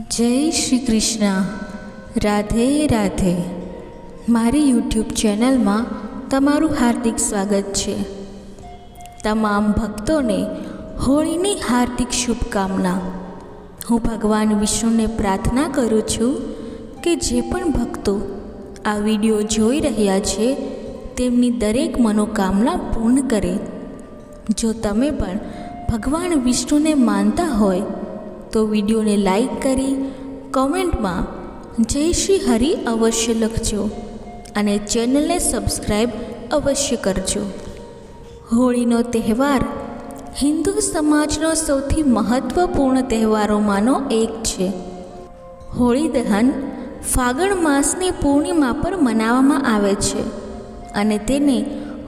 જય શ્રી કૃષ્ણ. રાધે રાધે. મારી યુટ્યુબ ચેનલમાં તમારું હાર્દિક સ્વાગત છે. તમામ ભક્તોને હોળીની હાર્દિક શુભકામના. હું ભગવાન વિષ્ણુને પ્રાર્થના કરું છું કે જે પણ ભક્તો આ વીડિયો જોઈ રહ્યા છે, તેમની દરેક મનોકામના પૂર્ણ કરે. જો તમે પણ ભગવાન વિષ્ણુને માનતા હોય તો વિડીયોને લાઈક કરી, કોમેન્ટમાં જય શ્રી હરિ અવશ્ય લખજો અને ચેનલને સબસ્ક્રાઈબ અવશ્ય કરજો. હોળીનો તહેવાર હિન્દુ સમાજનો સૌથી મહત્ત્વપૂર્ણ તહેવારોમાંનો એક છે. હોળી દહન ફાગણ માસની પૂર્ણિમા પર મનાવવામાં આવે છે અને તેને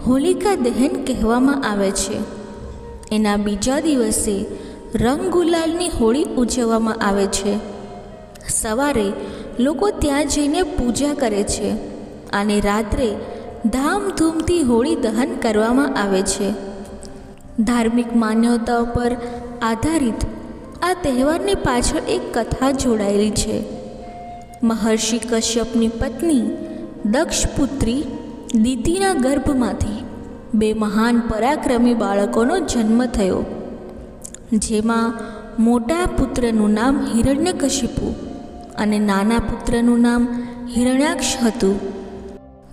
હોલિકા દહન કહેવામાં આવે છે. એના બીજા દિવસે રંગ ગુલાલની હોળી ઉજવવામાં આવે છે. સવારે લોકો ત્યાં જઈને પૂજા કરે છે અને રાત્રે ધામધૂમથી હોળી દહન કરવામાં આવે છે. ધાર્મિક માન્યતાઓ પર આધારિત આ તહેવારની પાછળ એક કથા જોડાયેલી છે. મહર્ષિ કશ્યપની પત્ની દક્ષપુત્રી દીતીના ગર્ભમાંથી બે મહાન પરાક્રમી બાળકોનો જન્મ થયો. જેમાં મોટા પુત્રનું નામ હિરણ્યકશિપુ અને નાના પુત્રનું નામ હિરણ્યાક્ષ હતું.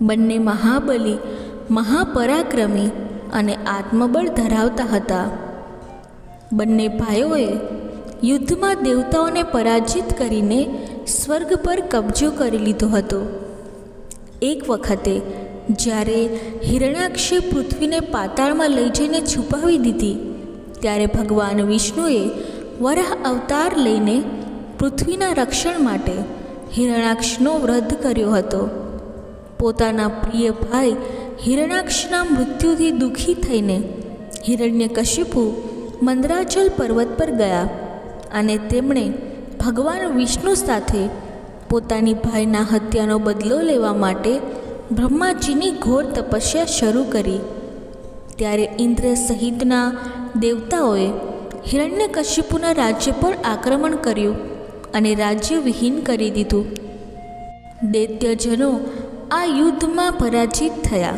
બંને મહાબલી, મહાપરાક્રમી અને આત્મબળ ધરાવતા હતા. બંને ભાઈઓએ યુદ્ધમાં દેવતાઓને પરાજિત કરીને સ્વર્ગ પર કબજો કરી લીધો હતો. એક વખતે, જ્યારે હિરણાક્ષે પૃથ્વીને પાતાળમાં લઈ જઈને છુપાવી દીધી ત્યારે ભગવાન વિષ્ણુએ વરાહ અવતાર લઈને પૃથ્વીના રક્ષણ માટે હિરણાક્ષનો વધ કર્યો હતો. પોતાના પ્રિય ભાઈ હિરણાક્ષના મૃત્યુથી દુઃખી થઈને હિરણ્યકશિપુ મંદરાચલ પર્વત પર ગયા અને તેમણે ભગવાન વિષ્ણુ સાથે પોતાની ભાઈના હત્યાનો બદલો લેવા માટે બ્રહ્માજીની ઘોર તપસ્યા શરૂ કરી. ત્યારે ઇન્દ્ર સહિતના દેવતાઓએ હિરણ્યકશિપુના રાજ્ય પર આક્રમણ કર્યું અને રાજ્ય વિહીન કરી દીધું. દૈત્યજનો આ યુદ્ધમાં પરાજિત થયા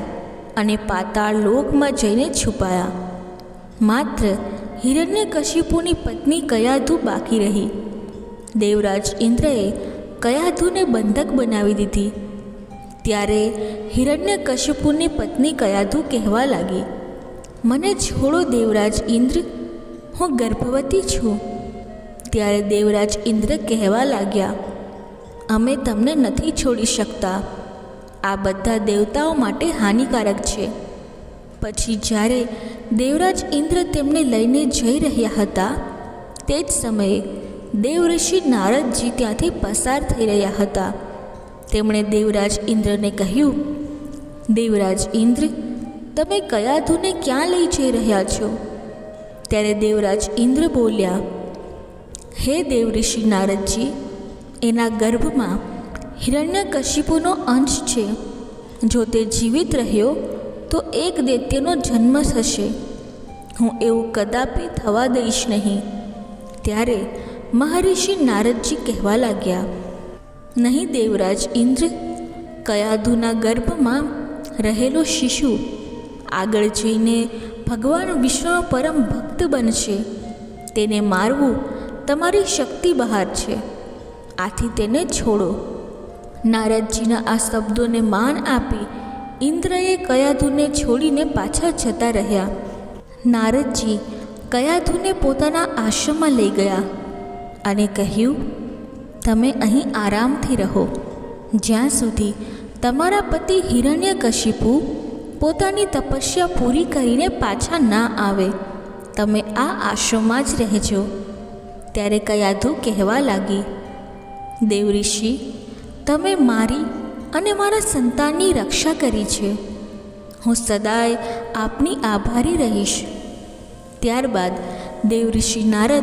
અને પાતાળ લોકમાં જઈને છુપાયા. માત્ર હિરણ્યકશિપુની પત્ની કયાધુ બાકી રહી. દેવરાજ ઇન્દ્રએ કયાધુને બંધક બનાવી દીધી. ત્યારે હિરણ્યકશિપુની પત્ની કયાધુ કહેવા લાગી. મને છોડો દેવરાજ ઇન્દ્ર, હું ગર્ભવતી છું. ત્યારે દેવરાજ ઇન્દ્ર કહેવા લાગ્યા, અમે તમને નથી છોડી શકતા. આ બધા દેવતાઓ માટે હાનિકારક છે. પછી જ્યારે દેવરાજ ઇન્દ્ર તેમને લઈને જઈ રહ્યા હતા, તે જ સમયે દેવઋષિ નારદજી ત્યાંથી પસાર થઈ રહ્યા હતા. તેમણે દેવરાજ ઇન્દ્રને કહ્યું, દેવરાજ ઇન્દ્ર તમે કયા ધૂને ક્યાં લઈ જઈ રહ્યા છો? ત્યારે દેવરાજ ઇન્દ્ર બોલ્યા, હે દેવઋષિ નારદજી, એના ગર્ભમાં હિરણ્યકશિપુનો અંશ છે. જો તે જીવિત રહ્યો, તો એક દૈત્યનો જન્મ થશે. હું એવું કદાપી થવા દઈશ નહીં. ત્યારે મહર્ષિ નારદજી કહેવા લાગ્યા, નહીં દેવરાજ ઇન્દ્ર કયાધુના ગર્ભમાં રહેલો શિશુ આગળ જઈને ભગવાન વિષ્ણુ પરમ ભક્ત બનશે. તેને મારવું તમારી શક્તિ બહાર છે. આથી તેને છોડો. નારદજીના આ શબ્દોને માન આપી ઇન્દ્રએ કયાધુને છોડીને પાછા જતા રહ્યા. નારદજી કયાધુને પોતાના આશ્રમમાં લઈ ગયા અને કહ્યું, તમે અહીં આરામથી રહો. જ્યાં સુધી તમારા પતિ હિરણ્યકશિપુ પોતાની તપસ્યા પૂરી કરીને પાછા ના આવે. તમે આ આશ્રમમાં જ રહેજો. ત્યારે કયાધુ કહેવા લાગી, દેવઋષિ, તમે મારી અને મારા સંતાનની રક્ષા કરી છે. હું સદાય આપની આભારી રહીશ. ત્યારબાદ દેવઋષિ નારદ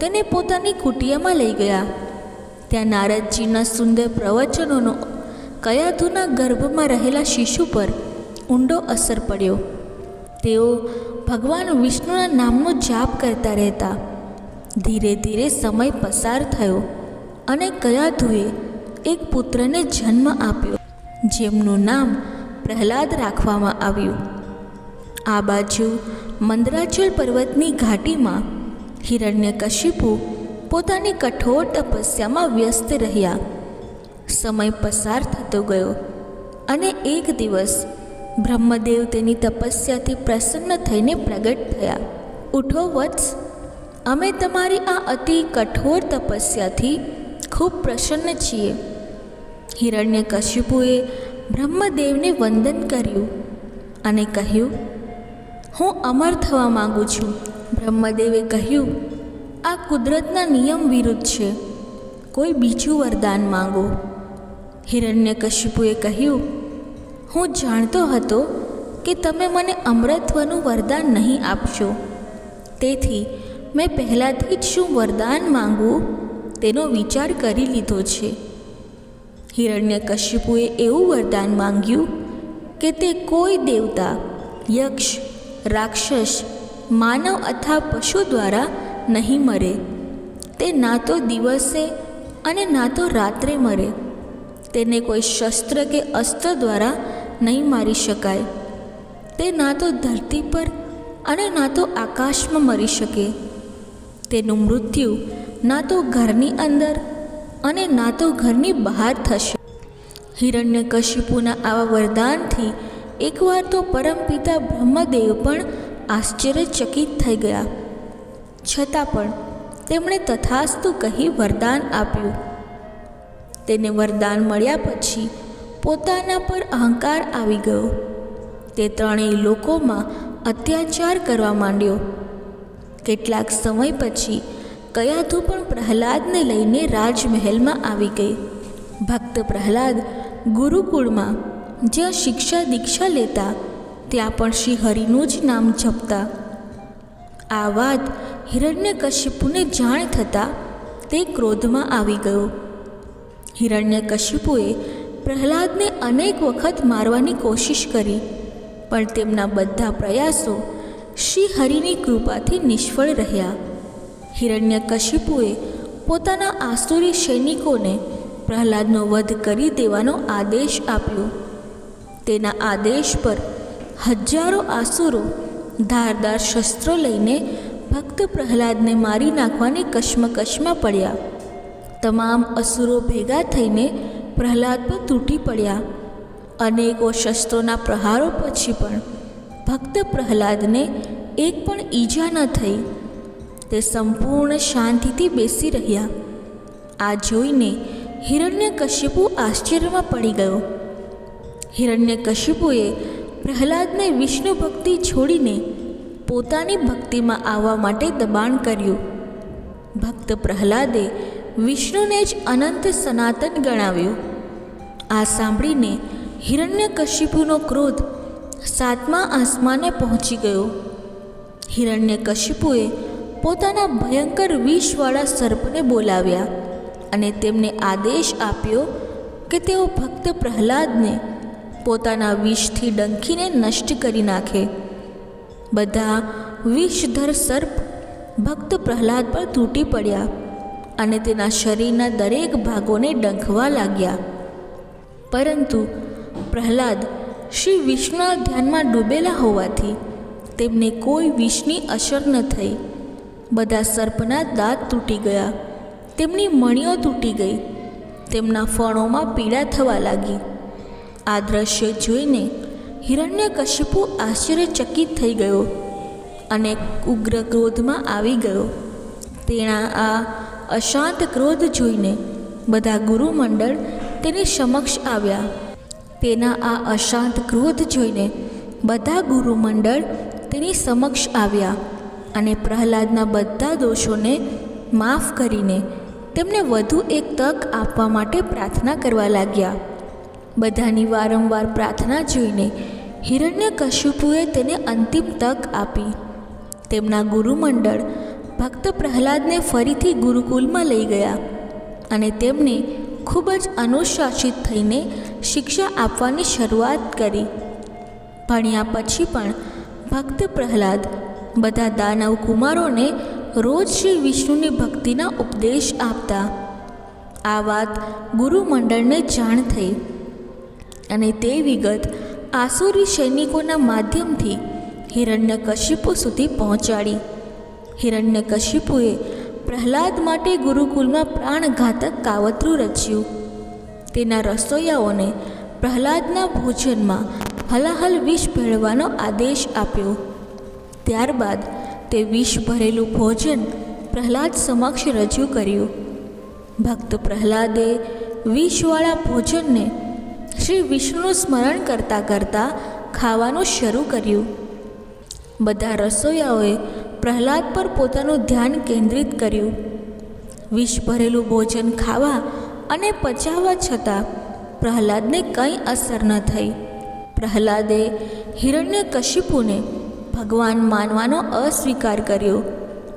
તેને પોતાની કુટિયામાં લઈ ગયા. ત્યાં નારદજીના સુંદર પ્રવચનોનો કયાધુના ગર્ભમાં રહેલા શિશુ પર ઊંડો અસર પડ્યો. તેઓ ભગવાન વિષ્ણુના નામનો જાપ કરતા રહેતા. ધીરે ધીરે સમય પસાર થયો અને કયાધુએ એક પુત્રને જન્મ આપ્યો, જેમનું નામ પ્રહલાદ રાખવામાં આવ્યું. આ બાજુ મંદરાચલ પર્વતની ઘાટીમાં હિરણ્યકશિપુ પોતાની કઠોર તપસ્યામાં વ્યસ્ત રહ્યા. સમય પસાર થતો ગયો અને એક દિવસ બ્રહ્મદેવ તેની તપસ્યાથી પ્રસન્ન થઈને પ્રગટ થયા. ઉઠો વત્સ, અમે તમારી આ અતિ કઠોર તપસ્યાથી ખૂબ પ્રસન્ન છીએ. હિરણ્યકશિપુએ બ્રહ્મદેવને વંદન કર્યું અને કહ્યું, હું અમર થવા માગું છું. બ્રહ્મદેવે કહ્યું, આ કુદરતના નિયમ વિરુદ્ધ છે. કોઈ બીજું વરદાન માંગો. હિરણ્યકશિપુએ કહ્યું હું જાણતો હતો કે તમે મને અમરત્વનું વરદાન નહીં આપશો. તેથી, મેં પહેલાંથી જ શું વરદાન માંગવું તેનો વિચાર કરી લીધો છે. હિરણ્ય કશ્યપુએ એવું વરદાન માંગ્યું કે તે કોઈ દેવતા, યક્ષ, રાક્ષસ, માનવ અથવા પશુ દ્વારા નહીં મરે. તે ના તો દિવસે અને ના તો રાત્રે મરે. તેને કોઈ શસ્ત્ર કે અસ્ત્ર દ્વારા નહીં મારી શકાય. તે ના તો ધરતી પર અને ના તો આકાશમાં મરી શકે. તેનું મૃત્યુ ના તો ઘરની અંદર અને ના તો ઘરની બહાર થશે. હિરણ્યકશિપુના આવા વરદાનથી એકવાર તો પરમપિતા બ્રહ્મદેવ પણ આશ્ચર્યચકિત થઈ ગયા. છતાં પણ તેમણે તથાસ્તુ કહી વરદાન આપ્યું. તેને વરદાન મળ્યા પછી પોતાના પર અહંકાર આવી ગયો. તે ત્રણેય લોકોમાં અત્યાચાર કરવા માંડ્યો. કેટલાક સમય પછી કયાધુ પણ પ્રહલાદને લઈને રાજમહેલમાં આવી ગઈ. ભક્ત પ્રહલાદ ગુરુકુળમાં જ્યાં શિક્ષા દીક્ષા લેતા, ત્યાં પણ શ્રી હરિનું જ નામ જપતા. આ વાત હિરણ્યકશ્યપુને જાણ થતાં તે ક્રોધમાં આવી ગયો. હિરણ્યકશિપુએ પ્રહલાદને અનેક વખત મારવાની કોશિશ કરી, પણ તેમના બધા પ્રયાસો શ્રી હરિની કૃપાથી નિષ્ફળ રહ્યા. હિરણ્યકશિપુએ પોતાના આસુરી સૈનિકોને પ્રહલાદનો વધ કરી દેવાનો આદેશ આપ્યો. તેના આદેશ પર હજારો આસુરો ધારદાર શસ્ત્રો લઈને ભક્ત પ્રહલાદને મારી નાખવાની કશ્મકશમાં પડ્યા. તમામ અસુરો ભેગા થઈને પ્રહલાદ પર તૂટી પડ્યા. અનેકો શસ્ત્રોના પ્રહારો પછી પણ ભક્ત પ્રહલાદને એક પણ ઈજા ન થઈ. તે સંપૂર્ણ શાંતિથી બેસી રહ્યા. આ જોઈને હિરણ્યકશ્યપુ આશ્ચર્યમાં પડી ગયો. હિરણ્યકશ્યપુએ પ્રહલાદને વિષ્ણુ ભક્તિ છોડીને પોતાની ભક્તિમાં આવવા માટે દબાણ કર્યું. ભક્ત પ્રહલાદે વિષ્ણુને જ અનંત સનાતન ગણાવ્યું. આ સાંભળીને હિરણ્યકશિપુનો ક્રોધ સાતમા આસમાને પહોંચી ગયો. હિરણ્યકશિપુએ પોતાના ભયંકર વિષવાળા સર્પને બોલાવ્યા અને તેમને આદેશ આપ્યો કે તેઓ ભક્ત પ્રહલાદને પોતાના વિષથી ડંખીને નષ્ટ કરી નાખે. બધા વિષધર સર્પ ભક્ત પ્રહલાદ પર તૂટી પડ્યા. અને તેના શરીરના દરેક ભાગોને ડંખવા લાગ્યા. પરંતુ પ્રહલાદ શ્રી વિષ્ણુના ધ્યાનમાં ડૂબેલા હોવાથી તેમને કોઈ વિષની અસર ન થઈ. બધા સર્પના દાંત તૂટી ગયા. તેમની મણીઓ તૂટી ગઈ. તેમના ફણોમાં પીડા થવા લાગી. આ દ્રશ્ય જોઈને હિરણ્યકશિપુ આશ્ચર્યચકિત થઈ ગયો અને ઉગ્ર ક્રોધમાં આવી ગયો. તેણા આ અશાંત ક્રોધ જોઈને બધા ગુરુમંડળ તેની સમક્ષ આવ્યા. તેના આ અશાંત ક્રોધ જોઈને બધા ગુરુમંડળ તેની સમક્ષ આવ્યા અને પ્રહલાદના બધા દોષોને માફ કરીને તેમને વધુ એક તક આપવા માટે પ્રાર્થના કરવા લાગ્યા. બધાની વારંવાર પ્રાર્થના જોઈને હિરણ્યકશિપુએ તેને અંતિમ તક આપી. તેમના ગુરુમંડળ ભક્ત પ્રહલાદને ફરીથી ગુરુકુલમાં લઈ ગયા અને તેમને ખૂબ જ અનુશાસિત થઈને શિક્ષા આપવાની શરૂઆત કરી. ભણ્યા પછી પણ ભક્ત પ્રહલાદ બધા દાનવ કુમારોને રોજ શ્રી વિષ્ણુની ભક્તિના ઉપદેશ આપતા. આ વાત ગુરુમંડળને જાણ થઈ અને તે વિગત આસુરી સૈનિકોના માધ્યમથી હિરણ્યકશિપુ સુધી પહોંચાડી. હિરણ્યકશિપુએ પ્રહલાદ માટે ગુરુકુલમાં પ્રાણઘાતક કાવતરું રચ્યું. તેના રસોઈયાઓને પ્રહલાદના ભોજનમાં હલાહલ વિષ ભેળવાનો આદેશ આપ્યો. ત્યારબાદ તે વિષ ભરેલું ભોજન પ્રહલાદ સમક્ષ રજૂ કર્યું. ભક્ત પ્રહલાદે વિષવાળા ભોજનને શ્રી વિષ્ણુનું સ્મરણ કરતાં કરતાં ખાવાનું શરૂ કર્યું. બધા રસોઈયાઓએ પ્રહલાદ પર પોતાનું ધ્યાન કેન્દ્રિત કર્યું. વિષ ભરેલું ભોજન ખાવા અને પચાવવા છતાં પ્રહલાદને કંઈ અસર ન થઈ. પ્રહલાદે હિરણ્ય કશિપુને ભગવાન માનવાનો અસ્વીકાર કર્યો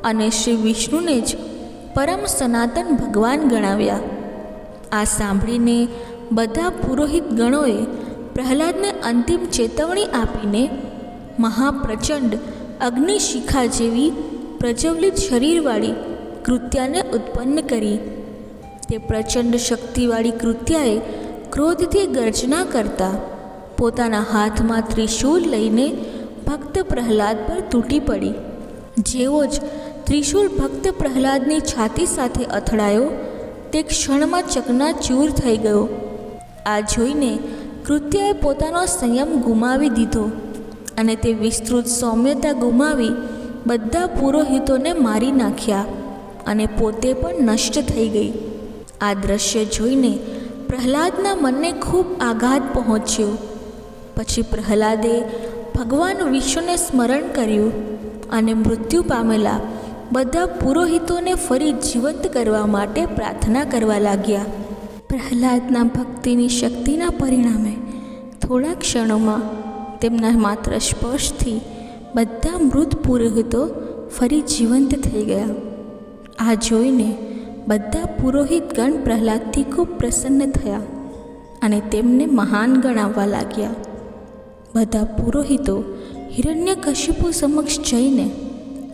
અને શ્રી વિષ્ણુને જ પરમ સનાતન ભગવાન ગણાવ્યા. આ સાંભળીને બધા પુરોહિત ગણોએ પ્રહલાદને અંતિમ ચેતવણી આપીને મહાપ્રચંડ અગ્નિશિખા જેવી પ્રજ્વલિત શરીરવાળી કૃત્યાને ઉત્પન્ન કરી. તે પ્રચંડ શક્તિવાળી કૃત્યાએ ક્રોધથી ગર્જના કરતા પોતાના હાથમાં ત્રિશૂળ લઈને ભક્ત પ્રહલાદ પર તૂટી પડી. જેવો જ ત્રિશૂળ ભક્ત પ્રહલાદની છાતી સાથે અથડાયો, તે ક્ષણમાં ચકનાચૂર થઈ ગયો. આ જોઈને કૃત્યાએ પોતાનો સંયમ ગુમાવી દીધો. અને તે વિસ્તૃત સૌમ્યતા ગુમાવી બધા પુરોહિતોને મારી નાખ્યા અને પોતે પણ નષ્ટ થઈ ગઈ. આ દ્રશ્ય જોઈને પ્રહલાદના મનને ખૂબ આઘાત પહોંચ્યો. પછી પ્રહલાદે ભગવાન વિષ્ણુને સ્મરણ કર્યું અને મૃત્યુ પામેલા બધા પુરોહિતોને ફરી જીવંત કરવા માટે પ્રાર્થના કરવા લાગ્યા. પ્રહલાદના ભક્તિની શક્તિના પરિણામે થોડા ક્ષણોમાં તેમના માત્ર સ્પર્શથી બધા મૃત પુરોહિતો ફરી જીવંત થઈ ગયા. આ જોઈને બધા પુરોહિતગણ પ્રહલાદથી ખૂબ પ્રસન્ન થયા અને તેમને મહાન ગણાવવા લાગ્યા. બધા પુરોહિતો હિરણ્યકશિપુ સમક્ષ જઈને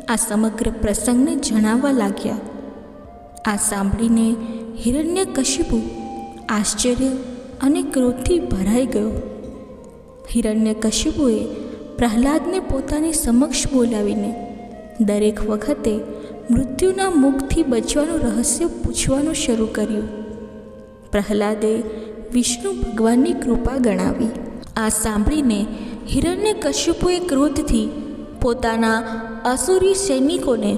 આ સમગ્ર પ્રસંગને જણાવવા લાગ્યા. આ સાંભળીને હિરણ્યકશિપુ આશ્ચર્ય અને ક્રોધથી ભરાઈ ગયો. હિરણ્યકશિપુએ પ્રહલાદને પોતાની સમક્ષ બોલાવીને દરેક વખતે મૃત્યુના મુખથી બચવાનું રહસ્ય પૂછવાનું શરૂ કર્યું. પ્રહલાદે વિષ્ણુ ભગવાનની કૃપા ગણાવી. આ સાંભળીને હિરણ્યકશિપુએ ક્રોધથી પોતાના અસુરી સૈનિકોને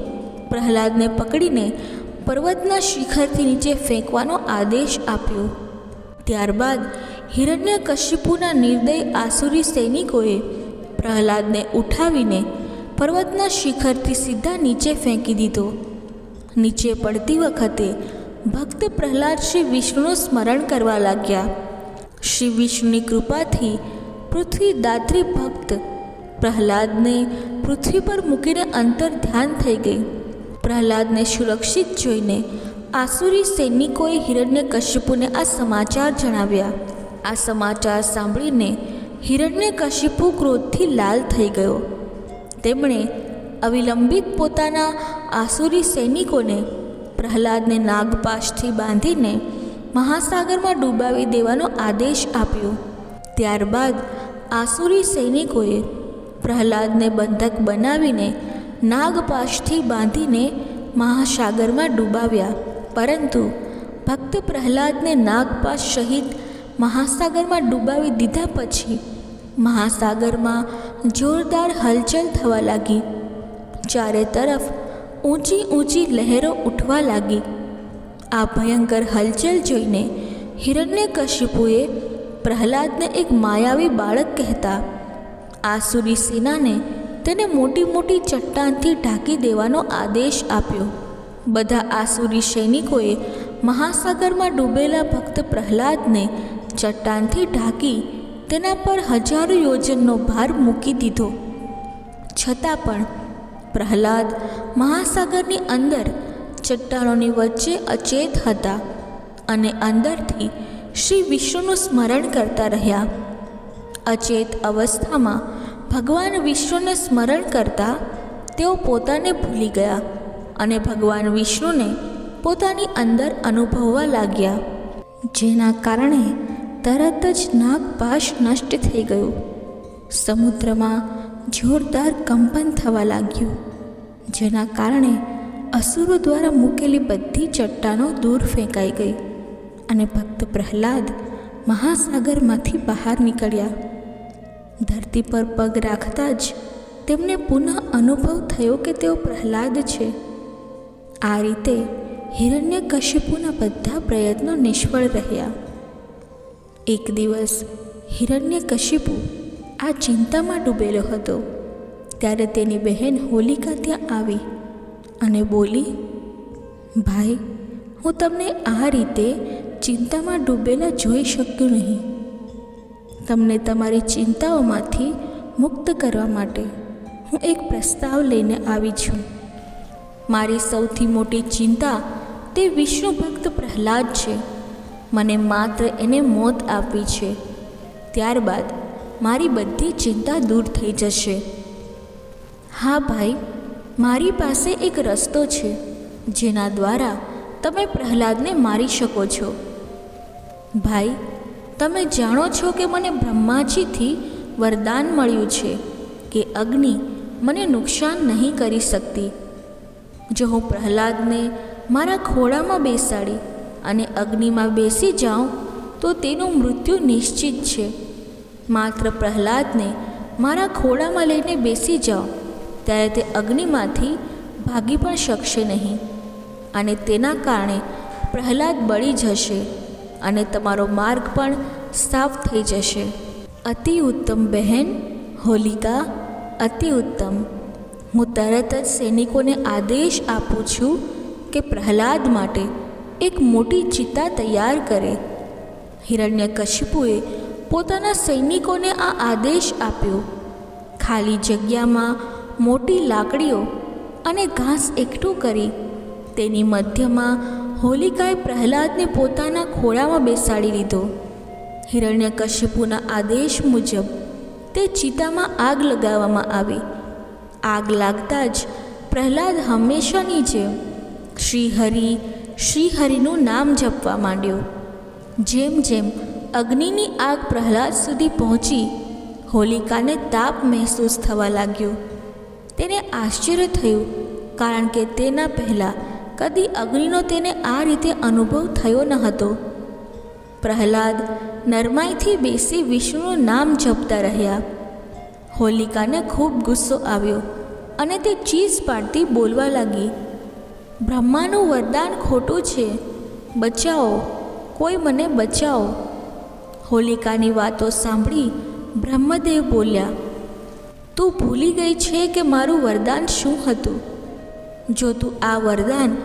પ્રહલાદને પકડીને પર્વતના શિખરથી નીચે ફેંકવાનો આદેશ આપ્યો. ત્યારબાદ હિરણ્યકશિપુના નિર્દય આસુરી સૈનિકોએ પ્રહલાદને ઉઠાવીને પર્વતના શિખરથી સીધા નીચે ફેંકી દીધો. નીચે પડતી વખતે ભક્ત પ્રહલાદ શ્રી વિષ્ણુનું સ્મરણ કરવા લાગ્યા. શ્રી વિષ્ણુની કૃપાથી પૃથ્વી દાત્રી ભક્ત પ્રહલાદને પૃથ્વી પર મૂકીને અંતર ધ્યાન થઈ ગઈ. પ્રહલાદને સુરક્ષિત જોઈને આસુરી સૈનિકોએ હિરણ્યકશ્યપુને આ સમાચાર જણાવ્યા. આ સમાચાર સાંભળીને હિરણ્યકશિપુ ક્રોધથી લાલ થઈ ગયો. તેમણે અવિલંબિત પોતાના આસુરી સૈનિકોને પ્રહલાદને નાગપાશથી બાંધીને મહાસાગરમાં ડૂબાવી દેવાનો આદેશ આપ્યો. ત્યારબાદ આસુરી સૈનિકોએ પ્રહલાદને બંધક બનાવીને નાગપાશથી બાંધીને મહાસાગરમાં ડૂબાવ્યા. પરંતુ ભક્ત પ્રહલાદને નાગપાશ સહિત મહાસાગરમાં ડૂબાવી દીધા પછી મહાસાગરમાં જોરદાર હલચલ થવા લાગી. ચારે તરફ ઊંચી ઊંચી લહેરો ઉઠવા લાગી. આ ભયંકર હલચલ જોઈને હિરણ્યકશિપુએ પ્રહલાદને એક માયાવી બાળક કહેતા, આસુરી સેનાને તેને મોટી મોટી ચટ્ટાનથી ઢાંકી દેવાનો આદેશ આપ્યો. બધા આસુરી સૈનિકોએ મહાસાગરમાં ડૂબેલા ભક્ત પ્રહલાદને ચટ્ટાનથી ઢાંકી તેના પર હજારો યોજનનો ભાર મૂકી દીધો. છતાં પણ પ્રહલાદ મહાસાગરની અંદર ચટ્ટાનોની વચ્ચે અચેત હતા અને અંદરથી શ્રી વિષ્ણુનું સ્મરણ કરતા રહ્યા. અચેત અવસ્થામાં ભગવાન વિષ્ણુને સ્મરણ કરતા તેઓ પોતાને ભૂલી ગયા અને ભગવાન વિષ્ણુને પોતાની અંદર અનુભવવા લાગ્યા. જેના કારણે તરત જ નાગપાશ નષ્ટ થઈ ગયું. સમુદ્રમાં જોરદાર કંપન થવા લાગ્યું, જેના કારણે અસુરો દ્વારા મૂકેલી બધી ચટ્ટાનો દૂર ફેંકાઈ ગઈ અને ભક્ત પ્રહલાદ મહાસાગરમાંથી બહાર નીકળ્યા. ધરતી પર પગ રાખતા જ તેમને પુનઃ અનુભવ થયો કે તેઓ પ્રહલાદ છે. આ રીતે હિરણ્ય કશ્યપુના બધા પ્રયત્નો નિષ્ફળ રહ્યા. એક દિવસ હિરણ્ય કશિપુ આ ચિંતામાં ડૂબેલો હતો. ત્યારે તેની બહેન હોલિકા ત્યાં આવી અને બોલી, ભાઈ, હું તમને આ રીતે ચિંતામાં ડૂબેલા જોઈ શક્યું નહીં. તમને તમારી ચિંતાઓમાંથી મુક્ત કરવા માટે હું એક પ્રસ્તાવ લઈને આવી છું. મારી સૌથી મોટી ચિંતા તે વિષ્ણુ ભક્ત પ્રહલાદ છે. મને માત્ર એને મોત આપવી છે. ત્યારબાદ મારી બધી ચિંતા દૂર થઈ જશે. હા ભાઈ, મારી પાસે એક રસ્તો છે, જેના દ્વારા તમે પ્રહલાદને મારી શકો છો. ભાઈ, તમે જાણો છો કે મને બ્રહ્માજીથી વરદાન મળ્યું છે કે અગ્નિ મને નુકસાન નહીં કરી શકતી. જો હું પ્રહલાદને મારા ખોળામાં બેસાડી અને અગ્નિમાં બેસી જાઉં તો તેનું મૃત્યુ નિશ્ચિત છે. માત્ર પ્રહલાદને મારા ખોળામાં લઈને બેસી જાઓ, ત્યારે તે અગ્નિમાંથી ભાગી પણ શકશે નહીં. અને તેના કારણે પ્રહલાદ બળી જશે અને તમારો માર્ગ પણ સાફ થઈ જશે. અતિ ઉત્તમ બહેન, હોલિકા, અતિ ઉત્તમ. હું તરત જ સૈનિકોને આદેશ આપું છું કે પ્રહલાદ માટે એક મોટી ચિતા તૈયાર કરે. હિરણ્યકશિપુએ પોતાના સૈનિકોને આ આદેશ આપ્યો. ખાલી જગ્યામાં મોટી લાકડીઓ અને ઘાસ એકઠું કરી, તેની મધ્યમાં હોલિકાએ પ્રહલાદને પોતાના ખોળામાં બેસાડી લીધો. હિરણ્યકશિપુના આદેશ મુજબ તે ચિતામાં આગ લગાવવામાં આવી. આગ લાગતા જ પ્રહલાદ હંમેશાની જેમ શ્રીહરિ શ્રીહરિનું નામ જપવા માંડ્યો. જેમ જેમ અગ્નિની આગ પ્રહલાદ સુધી પહોંચી, હોલિકાને તાપ મહેસૂસ થવા લાગ્યો. તેને આશ્ચર્ય થયું, કારણ કે તેના પહેલાં કદી અગ્નિનો તેને આ રીતે અનુભવ થયો ન હતો. પ્રહલાદ નરમાઈથી બેસી વિષ્ણુનું નામ જપતા રહ્યા. હોલિકાને ખૂબ ગુસ્સો આવ્યો અને તે ચીઝ પાડતી બોલવા લાગી. બ્રહ્માનું વરદાન ખોટું છે. બચાવો, કોઈ મને બચાવો. હોલિકાની વાતો સાંભળી બ્રહ્મદેવ બોલ્યા, તું ભૂલી ગઈ છે કે મારું વરદાન શું હતું? જો તું આ વરદાન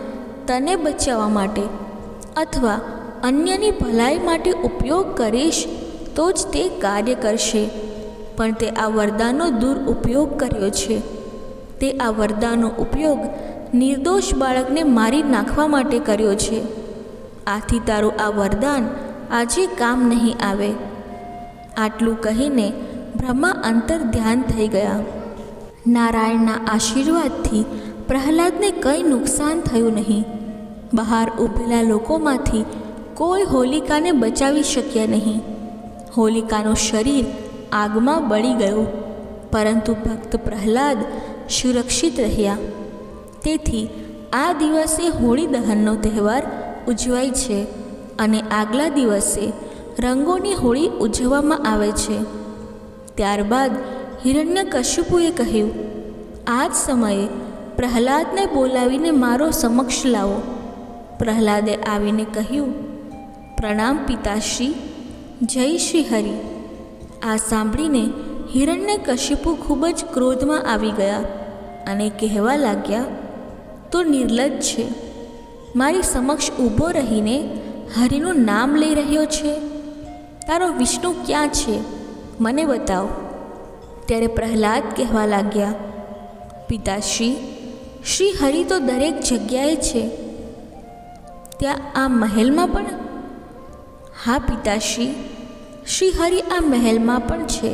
તને બચાવવા માટે અથવા અન્યની ભલાઈ માટે ઉપયોગ કરીશ, તો જ તે કાર્ય કરશે. પણ તે આ વરદાનનો દુરુપયોગ કર્યો છે. તે આ વરદાનનો ઉપયોગ નિર્દોષ બાળકને મારી નાખવા માટે કર્યો છે. આથી તારું આ વરદાન આજે કામ નહીં આવે. આટલું કહીને બ્રહ્મા અંતર ધ્યાન થઈ ગયા. નારાયણના આશીર્વાદથી પ્રહલાદને કંઈ નુકસાન થયું નહીં. બહાર ઊભેલા લોકોમાંથી કોઈ હોલિકાને બચાવી શક્યા નહીં. હોલિકાનું શરીર આગમાં બળી ગયું. પરંતુ ભક્ત પ્રહલાદ સુરક્ષિત રહ્યા. તેથી આ દિવસે હોળી દહનનો તહેવાર ઉજવાય છે અને આગલા દિવસે રંગોની હોળી ઉજવવામાં આવે છે. ત્યારબાદ હિરણ્યકશ્યપુએ કહ્યું, આ જ સમયે પ્રહલાદને બોલાવીને મારો સમક્ષ લાવો. પ્રહલાદે આવીને કહ્યું, પ્રણામ પિતાશ્રી, જય શ્રી હરિ. આ સાંભળીને હિરણ્ય કશ્યપુ ખૂબ જ ક્રોધમાં આવી ગયા અને કહેવા લાગ્યા તો નિર્લજ્જ છે. મારી સમક્ષ ઊભો રહીને હરિનું નામ લઈ રહ્યો છે. તારો વિષ્ણુ ક્યાં છે? મને બતાવ. ત્યારે પ્રહલાદ કહેવા લાગ્યા, પિતાશ્રી, શ્રી હરિ તો દરેક જગ્યાએ છે. ત્યાં આ મહેલમાં પણ? હા, પિતાશ્રી, શ્રી હરિ આ મહેલમાં પણ છે.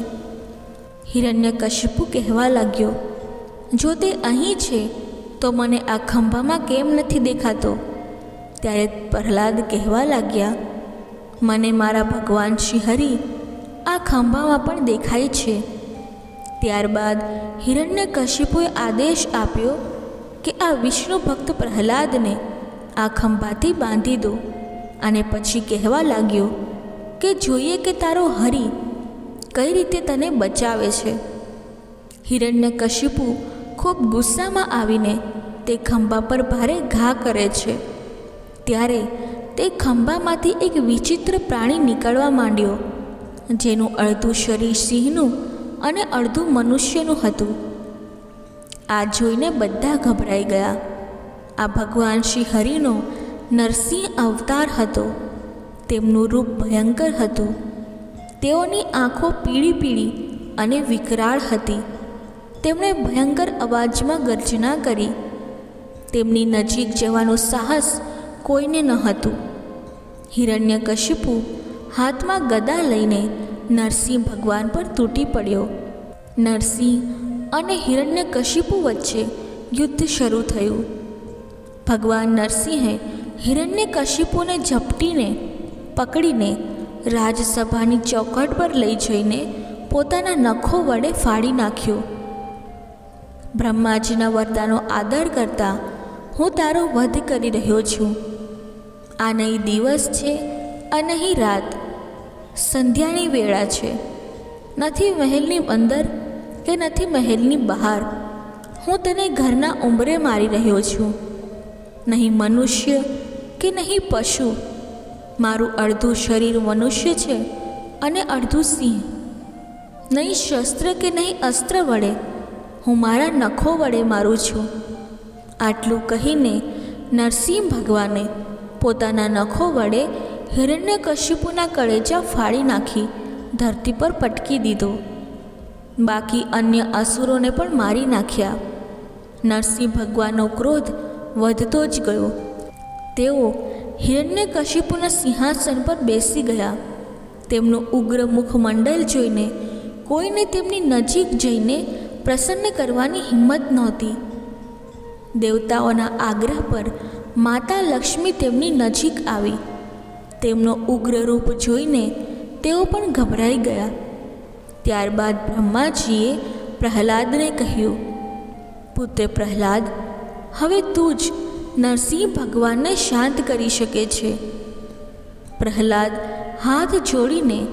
હિરણ્યકશિપુ કહેવા લાગ્યો, જો તે અહીં છે તો મને આ ખંભામાં કેમ નથી દેખાતો? ત્યારે પ્રહલાદ કહેવા લાગ્યા, મને મારા ભગવાન શ્રી હરિ આ ખંભામાં પણ દેખાય છે. ત્યારબાદ હિરણ્ય કશિપુએ આદેશ આપ્યો કે આ વિષ્ણુ ભક્ત પ્રહલાદને આ ખંભાથી બાંધી દો અને પછી કહેવા લાગ્યો કે જોઈએ કે તારો હરિ કઈ રીતે તને બચાવે છે. હિરણ્ય કશિપુ ખૂબ ગુસ્સામાં આવીને તે ખંભા પર ભારે ઘા કરે છે. ત્યારે તે ખંભામાંથી એક વિચિત્ર પ્રાણી નીકળવા માંડ્યો, જેનું અડધું શરીર સિંહનું અને અડધું મનુષ્યનું હતું. આ જોઈને બધા ગભરાઈ ગયા. આ ભગવાન શ્રી હરિનો નરસિંહ અવતાર હતો. તેમનું રૂપ ભયંકર હતું. તેઓની આંખો પીળી પીળી અને વિકરાળ હતી. તેમણે ભયંકર અવાજમાં ગર્જના કરી. તેમની નજીક જવાનું સાહસ કોઈને ન હતું. હિરણ્યકશિપુ હાથમાં ગદા લઈને નરસિંહ ભગવાન પર તૂટી પડ્યો. નરસિંહ અને હિરણ્યકશિપુ વચ્ચે યુદ્ધ શરૂ થયું. ભગવાન નરસિંહે હિરણ્યકશિપુને ઝપટીને, પકડીને રાજસભાની ચોકટ પર લઈ જઈને પોતાના નખો વડે ફાડી નાખ્યો. બ્રહ્માજીના વરદાનો આદર કરતા હું તારો વધ કરી રહ્યો છું. આ નહીં દિવસ છે આ નહીં રાત. સંધ્યાની વેળા છે. નથી મહેલની અંદર કે નથી મહેલની બહાર. હું તને ઘરના ઉંબરે મારી રહ્યો છું. નહીં મનુષ્ય કે નહીં પશુ. મારું અડધું શરીર મનુષ્ય છે અને અડધું સિંહ. નહીં શસ્ત્ર કે નહીં અસ્ત્ર વડે હું મારા નખો વડે મારું છું. આટલું કહીને નરસિંહ ભગવાને પોતાના નખો વડે હિરણ્યકશિપુના કળેજા ફાડી નાખી ધરતી પર પટકી દીધો. બાકી અન્ય અસુરોને પણ મારી નાખ્યા. નરસિંહ ભગવાનનો ક્રોધ વધતો જ ગયો. તેઓ હિરણ્યકશિપુના સિંહાસન પર બેસી ગયા. તેમનું ઉગ્ર મુખમંડળ જોઈને કોઈને તેમની નજીક જઈને પ્રસન્ન કરવાની હિંમત નહોતી. દેવતાઓના આગ્રહ પર માતા લક્ષ્મી તેમની નજીક આવી. તેમનો ઉગ્ર રૂપ જોઈને તેઓ પણ ગભરાઈ ગયા. ત્યારબાદ બ્રહ્માજીએ પ્રહલાદને કહ્યું, પુત્ર પ્રહલાદ, હવે તું જ નરસિંહ ભગવાનને શાંત કરી શકે છે. પ્રહલાદ હાથ જોડીને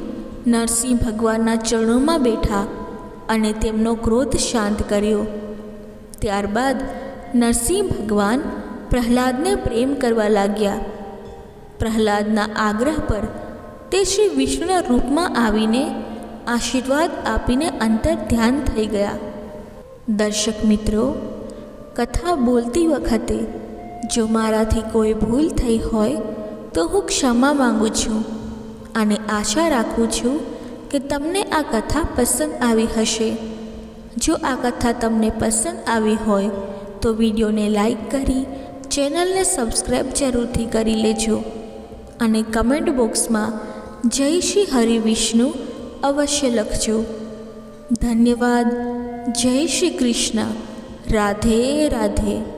નરસિંહ ભગવાનના ચરણોમાં બેઠા અને તેમનો ક્રોધ શાંત કર્યો. ત્યારબાદ નરસિંહ ભગવાન પ્રહલાદને પ્રેમ કરવા લાગ્યા. પ્રહલાદના આગ્રહ પર તે શ્રી વિષ્ણુના રૂપમાં આવીને આશીર્વાદ આપીને અંતર ધ્યાન થઈ ગયા. દર્શક મિત્રો, કથા બોલતી વખતે જો મારાથી કોઈ ભૂલ થઈ હોય તો હું ક્ષમા માગું છું અને આશા રાખું છું કે તમને આ કથા પસંદ આવી હશે. જો આ કથા તમને પસંદ આવી હોય, તો વિડીયોને લાઈક કરી, ચેનલને સબસ્ક્રાઈબ જરૂરથી કરી લેજો અને કમેન્ટ બોક્સમાં જય શ્રી હરિ વિષ્ણુ અવશ્ય લખજો. ધન્યવાદ. જય શ્રી કૃષ્ણ. રાધે રાધે.